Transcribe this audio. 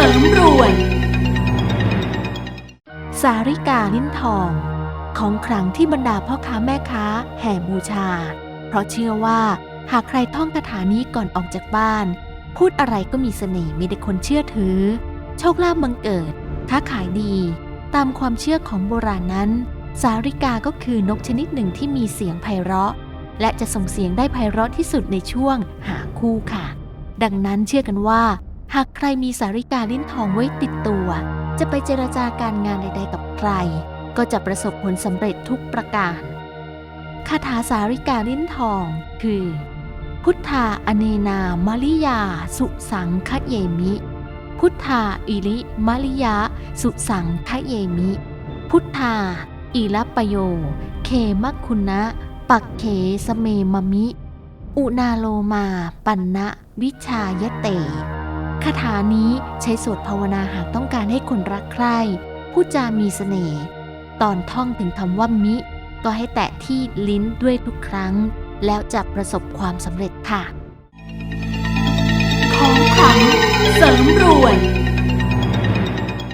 สริมรวย สาริกาลิ้นทอง ของขลังที่บรรดาพ่อค้าแม่ค้าแห่บูชา เพราะเชื่อว่าหากใครท่องคาถานี้ก่อนออกจากบ้าน พูดอะไรก็มีเสน่ห์มีแต่คนเชื่อถือ โชคลาภบังเกิด ค้าขายดี ตามความเชื่อของโบราณนั้น สาริกาก็คือนกชนิดหนึ่งที่มีเสียงไพเราะ และจะส่งเสียงได้ไพเราะที่สุดในช่วงหาคู่ค่ะ ดังนั้นเชื่อกันว่า หากใครมีสาริกาลิ้นทองไว้ติดตัว จะไปเจรจาการงานใดๆกับใคร ก็จะประสบผลสำเร็จทุกประการ คาถาสาริกาลิ้นทองคือ พุทธาอเนนามาริยา สุสังคเยมิ พุทธาอิริมาริยะสุสังคเยมิ พุทธาอิรัปโย เคมัคคุณะ ปักเขสเมมมิ อุนาโลมา ปันนะ วิชายเต คาถานี้ใช้สวดภาวนาหากต้องการให้คนรักใคร่ผู้จามีเสน่ห์ตอนท่องถึงคำว่ามิ ก็ให้แตะที่ลิ้นด้วยทุกครั้ง แล้วจะประสบความสำเร็จค่ะ ของขลังเสริมรวย